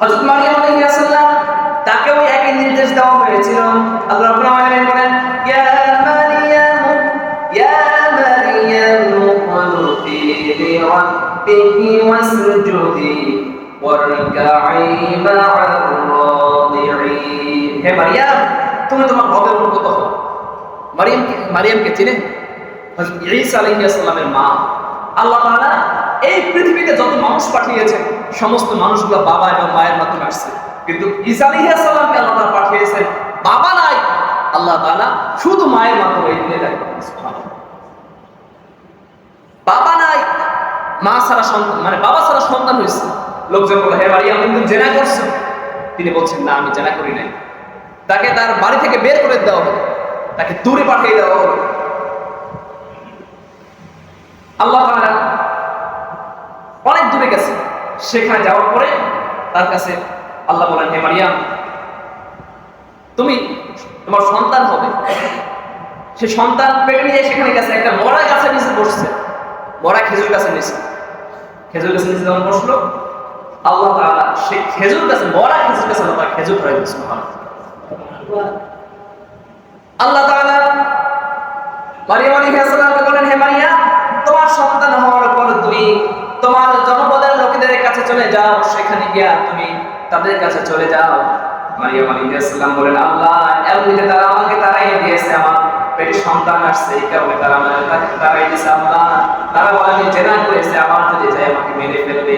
হযরত মারিয়াম আলাইহিস সালাম তাকে ওই একই নির্দেশ দেওয়া হয়েছিল। আল্লাহ আলামিন বলেন, ইয়া মারিয়াম ইয়া মারিয়াম কুনতি লিরাব্বিকি ওয়াসজুদি ওয়ারকাই মা'আর হে মারিয়াম, তুমি তোমার রবের অনুগত হও? মারিয়াম মারিয়ামকে চিনে? ঈসা আলাইহিস সালামের মা। আল্লাহ তাআলা এই পৃথিবীতে যত মানুষ পাঠিয়েছেন সমস্ত মানুষগুলো বাবা এবং মায়ের মাধ্যমে আসছে। কিন্তু ঈসা আলাইহিস আল্লাহ তাআলা পাঠিয়েছেন, বাবা নাই। আল্লাহ তাআলা শুধু মায়ের মাধ্যমে বাবা নাই, মা ছাড়া সন্তান মানে বাবা ছাড়া সন্তান হয়েছে। লোকজন বলে হে মারিয়াম তুমি জেনা করছ তিনি বলছেন, না, আমি জেনা করি নাই। তাকে তার বাড়ি থেকে বের করে দেওয়া হলো। তাকে দূরে পাঠিয়ে দেওয়া হলো। আল্লাহ অনেক দূরে গেছে। সেখানে যাওয়ার পরে তার কাছে আল্লাহ বলেন, হে মারিয়াম, তুমি তোমার সন্তান হবে। সে সন্তান পেটে নিয়ে সেখানে গেছে, একটা মরা গাছের নিচে বসছে। মরা খেজুর গাছের নিচে। খেজুর গাছের নিচে যখন বসল, আল্লাহ তাআলা সেই খেজুর গাছে, মরা খেজুর গাছে আল্লাহ খেজুর ধরে দিয়েছে আল্লাহ তাআলা মারিয়াম আলাইহিস বলেন হে মারিয়াম তোমার সন্তান হওয়ার পর তুমি তোমার জনপদের লোকেদের কাছে চলে যাও সেখানে গিয়া তুমি তাদের কাছে চলে যাও। মারিয়াম আলাইহিস সালাম বলেন, আল্লাহ, এমনিতে তারা আমাকে তারাই দিয়েছে, আমার সন্তান আসছে, এই কারণে তারা তারাই দিয়েছে। আল্লাহ, তারা বলে, আমি জেনা করেছে, আমার যদি আমাকে মেরে ফেলবে।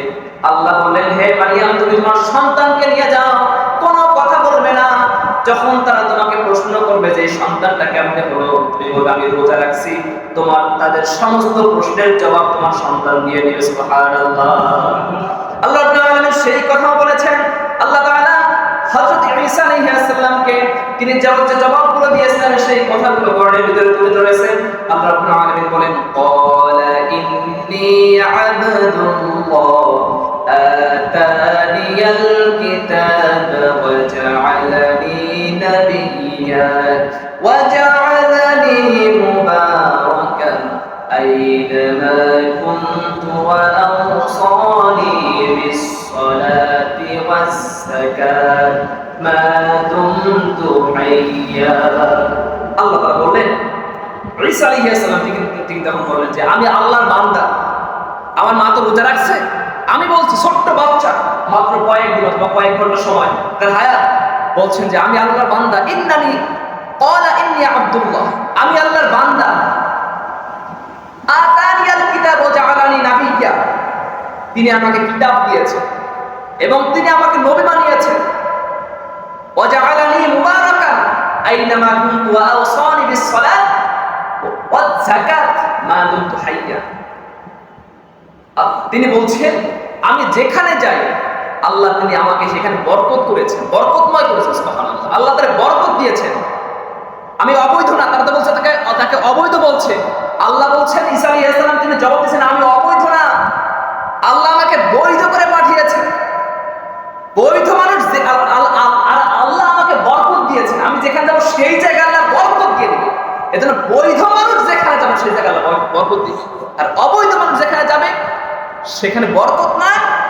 আল্লাহ হে মারিয়াম, তুমি তোমার সন্তানকে নিয়ে যাও, কোনো কথা বলবে না। যখন তারা তোমাকে প্রশ্ন করবে যে সন্তানটা কেমনে হলো? তুমি বলবে আমি রোজা রাখছি। তোমার তাদের সমস্ত প্রশ্নের জবাব তোমার সন্তান দিয়ে দিবে, সুবহানাল্লাহ। আল্লাহ সেই কথা বলেছেন। আল্লাহ তাআলা হযরত ঈসা আলাইহিস সালামকে তিনি যে জবাবগুলো দিয়েছিলেন, সেই কথাগুলো কোরআনের ভিতরে তুলে ধরেছেন আল্লাহ রাব্বুল আলামিন বলেন, ক্বালা ইন্নী আবদুল্লাহ, আতানিয়াল কিতাব, ওয়া জাআলানি নাবিয়্যা ওয়া আল্লাহ তারা বললেন, ঈসা তিনি তখন বললেন যে, আমি আল্লাহর বান্দা। আমার মা তো রোজা রাখছে। আমি বলছি, ছোট্ট বাচ্চা, মাত্র কয়েক দিন অথবা কয়েক ঘণ্টা সময় তার হায়াত। বলছেন যে, আমি আল্লাহর বান্দা। ইন্নানি কলা ইন্নি আব্দুল্লাহ। আমি আল্লাহর বান্দা। আতানিয়াল কিতাব ও নাবিয়া। তিনি আমাকে কিতাব দিয়েছেন এবং তিনি আমাকে নবী ওয়া আওসানি বিস সালাত ওয়া যাকাত তিনি বলছেন, আমি যেখানে যাই, আল্লাহ তিনি আমাকে সেখানে বরকত করেছেন, বরকতময় করেছেন, সুবহানাল্লাহ। আল্লাহ তারে বরকত দিয়েছেন। আমি অবৈধ না তারা তো বলছে, তাকে তাকে অবৈধ বলছে। আল্লাহ বলছেন, ঈসা আলাইহিস সালাম তিনি জবাব দিয়েছেন, আমি অবৈধ না। আল্লাহ আমাকে বৈধ করে পাঠিয়েছেন। বৈধ মানুষ আল্লাহ আমাকে বরকত দিয়েছেন। আমি যেখানে যাব, সেই জায়গায় বৈধ মানুষ যেখানে যাবে, সেই জায়গায় বর- বরকত দিবে আর অবৈধ মানুষ যেখানে যাবে, সেখানে বরকত না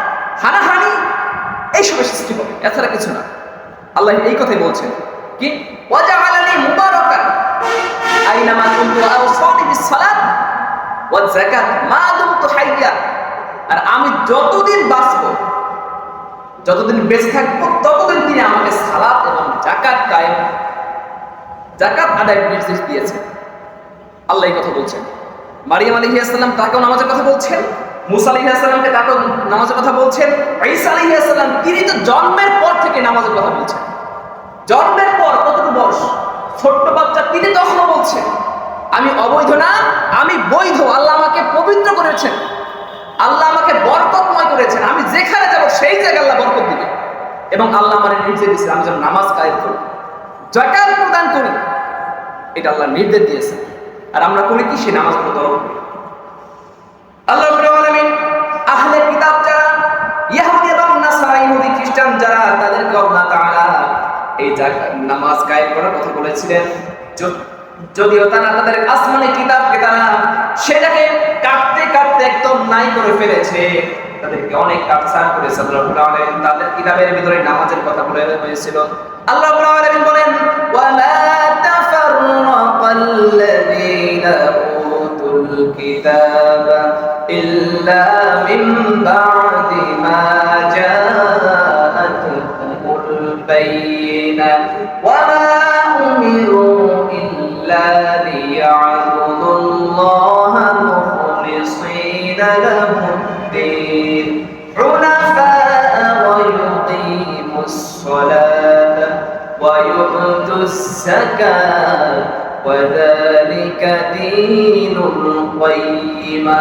হানাহানি এইসবের সৃষ্টি হবে। এছাড়া কিছু না। আল্লাহ এই কথাই বলছেন কি? ওয়াজআলানি মুবারাকান, আইনামা কুনতু আওসানি বিস সালাত ওয়াজ যাকাত মা দুমতু হাইয়া। আর আমি যতদিন বাঁচব, যতদিন বেঁচে থাকব, ততদিন তিনি আমাকে সালাত এবং জাকাত কায়েম জাকাত আদায়ের নির্দেশ দিয়েছেন। আল্লাহ কথা বলছেন। মারিয়াম আলাইহিস সালাম তাকেও নামাজের কথা বলছেন, মুসা আলাইহিস সালামকে তাকেও নামাজের কথা বলছেন, ঈসা আলাইহিস সালাম তিনি তো জন্মের পর থেকে নামাজের কথা বলছেন। জন্মের পর কতটুকু বয়স? ছোট্ট বাচ্চা তিনি তখনও বলছেন। আমি অবৈধ না, আমি বৈধ, আল্লাহ আমাকে পবিত্র করেছেন। আল্লাহ আমাকে বরকতময় করেছেন। আমি যেখানে যাব সেই জায়গায় আল্লাহ বরকত দিবে এবং আল্লাহ আমার নির্দেশ দিয়েছে আমি যেন নামাজ কায়েম করি জাকাত প্রদান করি। এটা আল্লাহ নির্দেশ দিয়েছে আর আমরা করি কি? সেই নামাজগুলো তরফ আল্লাহ আলামিন আহলে কিতাব যারা এবং নাসারা ইহুদি খ্রিস্টান যারা, তাদেরকে এই নামাজ করার কথা বলেছিলেন। যদিও তারা তাদের কিতাবকে তারা সেটাকে কাটতে কাটতে একদম নাই করে ফেলেছে, তাদেরকে অনেক রাব্বুল তাদের কিতাবের ভিতরে নামাজের কথা বলে হয়েছিল। আল্লাহ রাব্বুল বলেন الكتاب إلا من بعد ما جاءتهم البينة. وما أمروا إلا ليعبدوا الله مخلصين له الدين. حنفاء ويقيموا الصلاة ويؤتوا الزكاة وذلك دين القيمة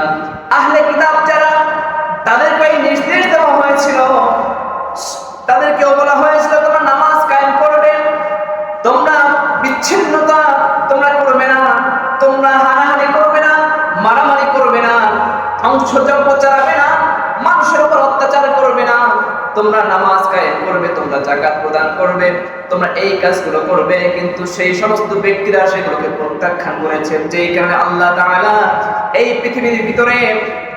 আহলে কিতাব যারা তাদেরকে এই নির্দেশ দেওয়া হয়েছিল তাদেরকেও বলা হয়েছিল তোমরা নামাজ কায়েম করবে তোমরা বিচ্ছিন্নতা তোমরা করবে না তোমরা হানাহানি করবে না মারামারি করবে না ধ্বংসযজ্ঞ চালাবে না মানুষের উপর অত্যাচার করবে না তোমরা নামাজ কায়েম করবে তোমরা জাকাত প্রদান করবে, তোমরা এই কাজগুলো করবে, কিন্তু সেই সমস্ত ব্যক্তিরা সেগুলোকে প্রত্যাখ্যান করেছে। যেই কারণে আল্লাহ তাআলা এই পৃথিবীর ভিতরে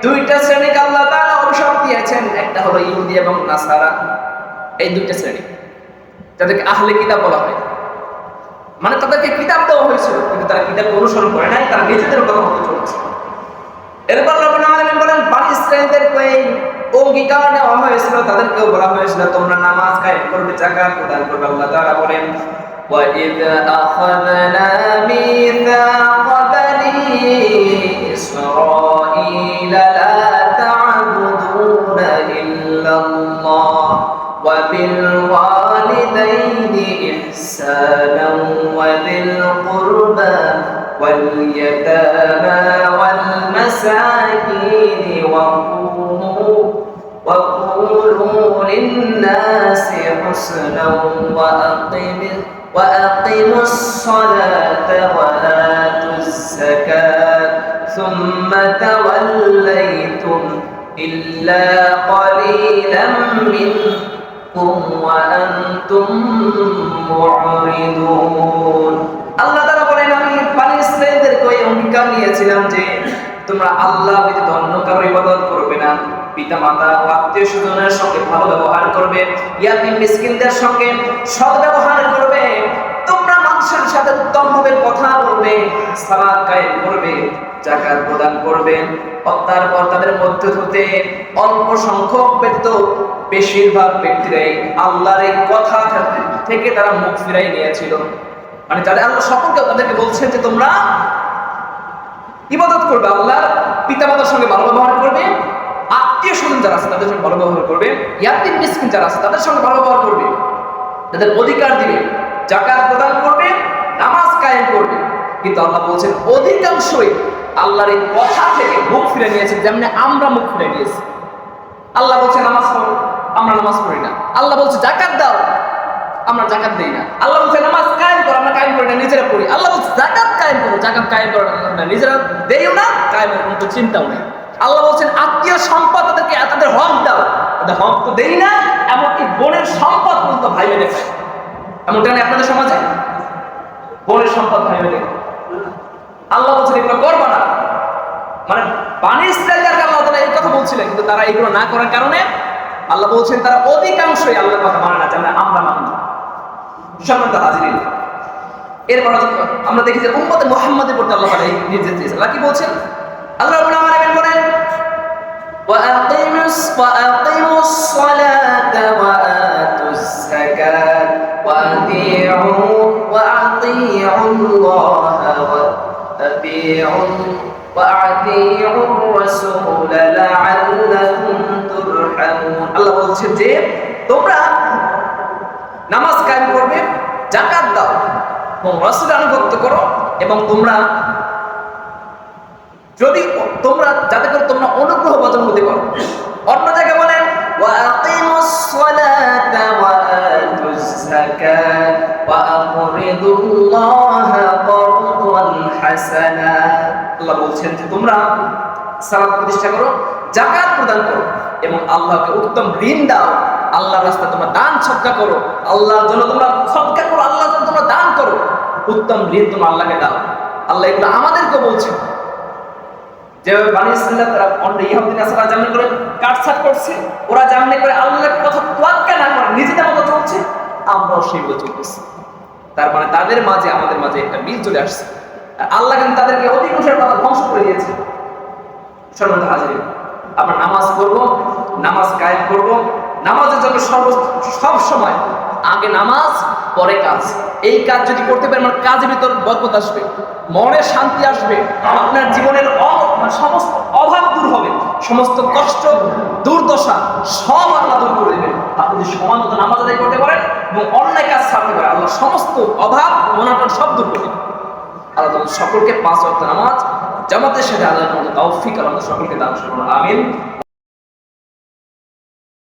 দুইটা শ্রেণীকে আল্লাহ তাআলা অভিশাপ দিয়েছেন। একটা হলো ইহুদি এবং নাসারা। এই দুইটা শ্রেণি। যাদেরকে আহলে কিতাব বলা হয়। মানে তাদেরকে কিতাব দেওয়া হয়েছিল, কিন্তু তারা কিতাব অনুসরণ করে নাই, তারা নিজেদের কথা মতো চলছে। এরপর আলামিন বলেন, বানি ইসরাঈলদেরকে এই অঙ্গীকার নেওয়া হয়েছিল তাদেরকেও বলা হয়েছিল তোমরা নামাজ কায়েম করবে যাকাত প্রদান করবে আল্লাহ তাআলা বলেন وَإِذْ أَخَذْنَا مِيثَاقَ بَنِي إِسْرَائِيلَ لَا تَعْبُدُونَ إِلَّا اللَّهَ وَبِالْوَالِدَيْنِ إِحْسَانًا وَذِي الْقُرْبَى واليتامى والمساكين وقولوا وقولوا للناس حسنا وأقم وأقموا الصلاة وآتوا الزكاة ثم توليتم إلا قليلا منكم وأنتم معرضون আল্লাহ তাআলা বলেন আমি বানি ইসরাঈলদেরকে ওই অঙ্গীকার নিয়েছিলাম যে তোমরা আল্লাহ ব্যতীত অন্য কারো ইবাদত করবে না পিতা মাতা ও আত্মীয় স্বজনের সঙ্গে ভালো ব্যবহার করবে ইয়াতিম মিসকিনদের সঙ্গে সৎ ব্যবহার করবে, তোমরা মানুষের সাথে উত্তম ভাবে কথা বলবে সালাত কায়েম করবে জাকাত প্রদান করবে। তারপর তাদের মধ্য হতে অল্প সংখ্যক ব্যতীত বেশিরভাগ ব্যক্তিরাই আল্লাহর এই কথা থেকে তারা মুখ ফিরাই নিয়েছিল। মানে যাদের আল্লাহ সকলকে তাদেরকে বলছেন যে তোমরা ইবাদত করবে আল্লাহ পিতা মাতার সঙ্গে ভালো ব্যবহার করবে আত্মীয় স্বজন যারা আছে, তাদের সঙ্গে ভালো ব্যবহার করবে। ইয়াতিম মিসকিন যারা আছে, তাদের সঙ্গে ভালো ব্যবহার করবে। তাদের অধিকার দিবে জাকাত প্রদান করবে, নামাজ কায়েম করবে। কিন্তু আল্লাহ বলছেন, অধিকাংশই আল্লাহর এই কথা থেকে মুখ ফিরে নিয়েছে, যেমনি আমরা মুখ ফিরে নিয়েছি। আল্লাহ বলছে, নামাজ পড়ো, আমরা নামাজ পড়ি না। আল্লাহ বলছে জাকাত দাও, আমরা জাকাত দিই না। আল্লাহ বলছে, নামাজ কায়েম করো, আমরা কায়েম করি না, নিজেরা পড়ি আল্লাহ বলছে জাকাত কায়েম করো জাকাত কায়েম করো না, নিজেরা দেইও না কায়েমের কোনো চিন্তাও নেই। আল্লাহ বলছেন, আত্মীয় সম্পদ তাদেরকে, তাদের হক দাও। তাদের হক তো দেই না, এমনকি বোনের সম্পদ পর্যন্ত ভাই বেঁধে খায় এমনটা নেই আপনাদের সমাজে? বোনের সম্পদ ভাই বেঁধে আল্লাহ বলছেন, এগুলো করব না। মানে বানি ইসরায়েলদেরকে আল্লাহ তাআলা এই কথা বলছিলেন, কিন্তু তারা এগুলো না করার কারণে আল্লাহ বলছেন, তারা অধিকাংশই আল্লাহর কথা মানে না, যেমন আমরা মানি সম্মানিত হাজিরিন, এরপর আমরা দেখি যে উম্মতে মুহাম্মাদের প্রতি আল্লাহ এই নির্দেশ দিয়েছেন। আল্লাহ কি বলছেন? আল্লাহ বলেন وأقيموا وأقيموا الصلاة وآتوا الزكاة وأطيعوا وأطيعوا الله وأطيعوا وأطيعوا الرسول لعلكم ترحمون আল্লাহ বলছেন যে তোমরা নামাজ কায়েম করবে জাকাত দাও এবং রসুল আনুগত্য করো এবং তোমরা যদি তোমরা যাতে করে তোমরা আল্লাহ বলছেন যে, তোমরা প্রতিষ্ঠা করো জাকাত প্রদান করো এবং আল্লাহকে উত্তম ঋণ দাও। আল্লাহর রাস্তা তোমরা দান করো। আল্লাহর জন্য তোমরা করো জন্য তোমরা দান করো। উত্তম ঋণ তোমরা আল্লাহকে দাও। আল্লাহ এগুলো আমাদেরকে তারা অন্য আসারা করে কাটছাট করছে, ওরা করে কথা তোয়াক্কা না করে নিজেদের মতো চলছে আমরাও সেইগুলো চলতেছি। তার মানে তাদের মাঝে, আমাদের মাঝে একটা মিল চলে আসছে। আল্লাহ কিন্তু তাদেরকে অধিকাংশের কথা ধ্বংস করে দিয়েছে। সর্বদা হাজির। আমরা নামাজ পড়ব, নামাজ কায়েম করব। নামাজের জন্য সর্ব সব সময় আগে নামাজ, পরে কাজ। এই কাজ যদি করতে পারেন আমার কাজের ভিতর বরকত আসবে, মনে শান্তি আসবে, আপনার জীবনের মানে সমস্ত অভাব দূর হবে, সমস্ত কষ্ট, দুর্দশা সব আল্লাহ দূর করে দেবেন। আপনি যদি সমান মতো নামাজ আদায় করতে পারেন এবং অন্যায় কাজ ছাড়তে পারেন, আল্লাহ সমস্ত অভাব মনাটন সব দূর করে দেবেন। আল্লাহ সকলকে পাঁচ ওয়াক্ত নামাজ জামাতের সাথে আল্লাহ তৌফিক আল্লাহ সকলকে দান করুন। আমিন।